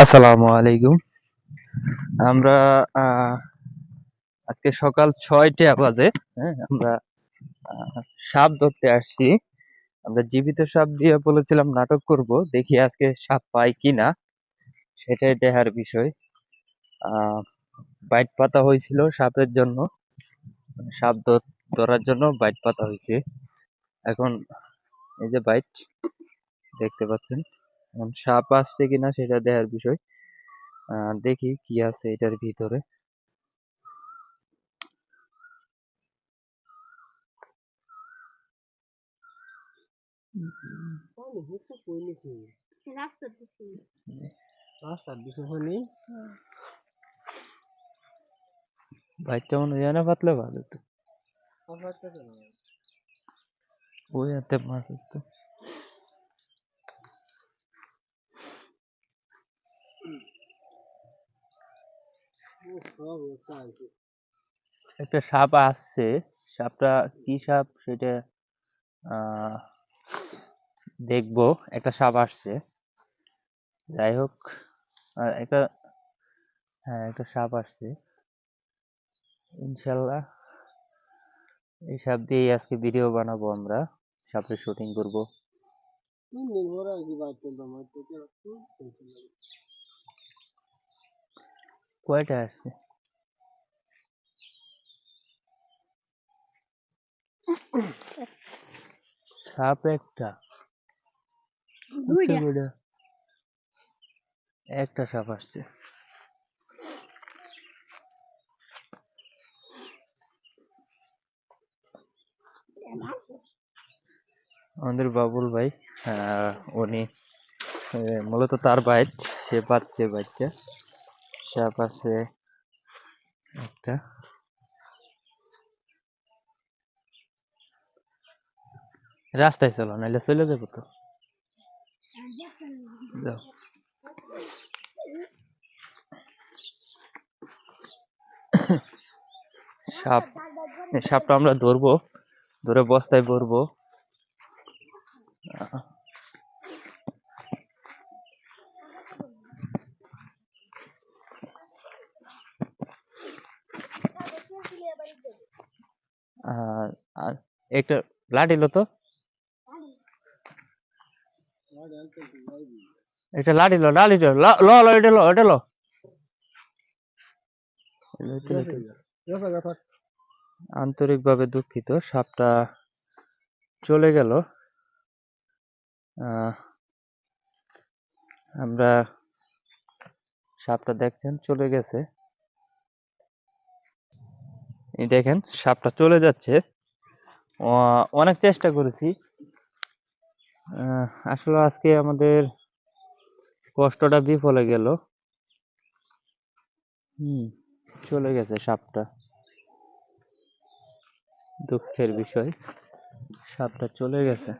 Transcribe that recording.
আসসালামু আলাইকুম। আমরা আজকে সকাল ছয়টা বাজে হ্যাঁ আমরা সাপ ধরতে আসছি। আমরা জীবিত সাপ দিয়ে বলেছিলাম নাটক করব, দেখি আজকে সাপ পাই কিনা, সেটাই দেখার বিষয়। বাইট পাতা হয়েছিল সাপের জন্য মানে সাপ ধরার জন্য বাইট পাতা হয়েছে। এখন, এই যে বাইট, দেখতে পাচ্ছেন। সাপ আসছে কিনা সেটা দেখার বিষয়। দেখি কি আছে এটার ভিতরে। মনে হয় না পাতলে ভালো তো। ওই হাতে মাছ তো। একটা সাপ আসছে সাপটা কি সাপ সেটা আহ দেখব। একটা সাপ আসছে। যাই হোক আর একটা হ্যাঁ একটা সাপ আসছে। ইনশাল্লাহ এই সাপ দিয়েই আজকে ভিডিও বানাবো আমরা। সাপের শুটিং করব। কয়টা আসছে সাপ একটা। কয়টা? একটা সাপ আসছে। আমাদের বাবুল ভাই আহ, উনি মূলত তার বাইট সে পাচ্ছে বাইটটা সাপ আছে। একটা। রাস্তায় চলো নাহলে চলে যাব তো। যাও। সাপ সাপটা আমরা ধরবো, ধরে বস্তায় ভরবো। একটা লাঠি লো তো আর আর তো যাইবি। একটা লাঠি লো লো, এটা লো এটা লো। আন্তরিকভাবে দুঃখিত, সাপটা চলে গেল আমরা সাপটা দেখছেন, চলে গেছে দেখেন, সাপটা চলে যাচ্ছে। অনেক চেষ্টা করেছি। আসলে আজকে আমাদের কষ্টটা বিফলে গেল। হুম, চলে গেছে সাপটা। দুঃখের বিষয়, সাপটা চলে গেছে।